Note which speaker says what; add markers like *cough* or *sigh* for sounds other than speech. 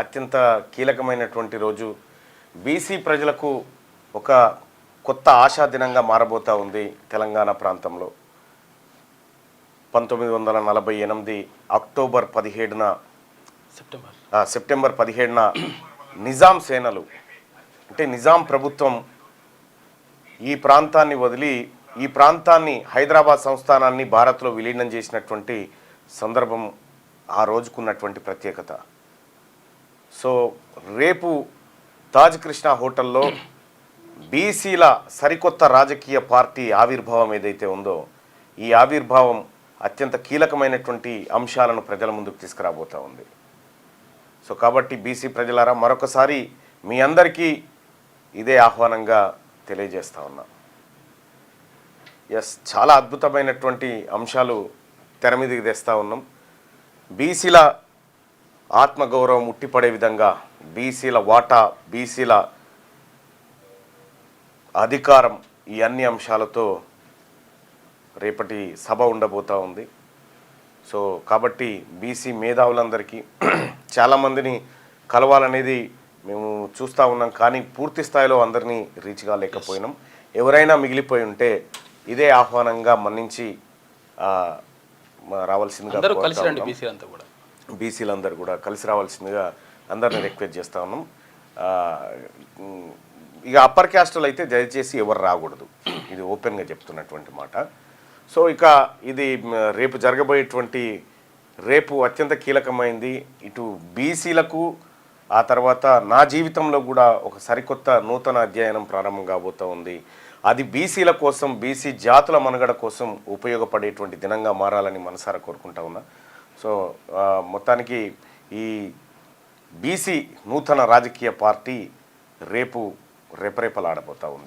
Speaker 1: అత్యంత కీలకమైనటువంటి రోజు. బీసీ ప్రజలకు ఒక కొత్త ఆశా దినంగా మారబోతా ఉంది తెలంగాణ ప్రాంతంలో. పంతొమ్మిది వందల నలభై ఎనిమిది అక్టోబర్ పదిహేడున
Speaker 2: సెప్టెంబర్.
Speaker 1: సెప్టెంబర్ పదిహేడున నిజాం సేనలు అంటే నిజాం ప్రభుత్వం ఈ ప్రాంతాన్ని వదిలి ఈ ప్రాంతాన్ని హైదరాబాద్ సంస్థానాన్ని భారత్లో విలీనం చేసినటువంటి సందర్భం ఆ రోజుకున్నటువంటి ప్రత్యేకత. సో రేపు తాజ్ కృష్ణ హోటల్లో బీసీల సరికొత్త రాజకీయ పార్టీ ఆవిర్భావం ఏదైతే ఉందో ఈ ఆవిర్భావం అత్యంత కీలకమైనటువంటి అంశాలను ప్రజల ముందుకు తీసుకురాబోతా ఉంది. సో కాబట్టి బీసీ ప్రజలారా మరొకసారి మీ అందరికీ ఇదే ఆహ్వానంగా తెలియజేస్తా ఉన్నా. ఎస్ చాలా అద్భుతమైనటువంటి అంశాలు తెర మీదకి తెస్తా ఉన్నాం. బీసీల ఆత్మగౌరవం ఉట్టిపడే విధంగా బీసీల వాటా బీసీల అధికారం ఈ అన్ని అంశాలతో రేపటి సభ ఉండబోతా ఉంది. సో కాబట్టి బీసీ మేధావులందరికీ *clears throat* చాలామందిని కలవాలనేది మేము చూస్తూ ఉన్నాం. కానీ పూర్తి స్థాయిలో అందరినీ రీచ్ కాలేకపోయినాం ఎవరైనా మిగిలిపోయి ఉంటే ఇదే ఆహ్వానంగా మన్నించి రావాల్సిందిగా
Speaker 2: అందరూ కూడా
Speaker 1: బీసీలందరూ కూడా కలిసి రావాల్సిందిగా అందరిని రిక్వెస్ట్ చేస్తా ఉన్నాం. ఇక అప్పర్ క్యాస్టులు అయితే దయచేసి ఎవరు రాకూడదు. ఇది ఓపెన్గా చెప్తున్నటువంటి మాట. సో ఇక ఇది రేపు జరగబోయేటువంటి రేపు అత్యంత కీలకమైంది ఇటు బీసీలకు ఆ తర్వాత నా జీవితంలో కూడా ఒక సరికొత్త నూతన అధ్యయనం ప్రారంభం కాబోతూ ఉంది. అది బీసీల కోసం బీసీ జాతుల మనుగడ కోసం ఉపయోగపడేటువంటి దినంగా మారాలని మనసారా కోరుకుంటా ఉన్నా. సో మొత్తానికి ఈ బీసీ నూతన రాజకీయ పార్టీ రేపు రేపరేపలాడబోతూ ఉంది.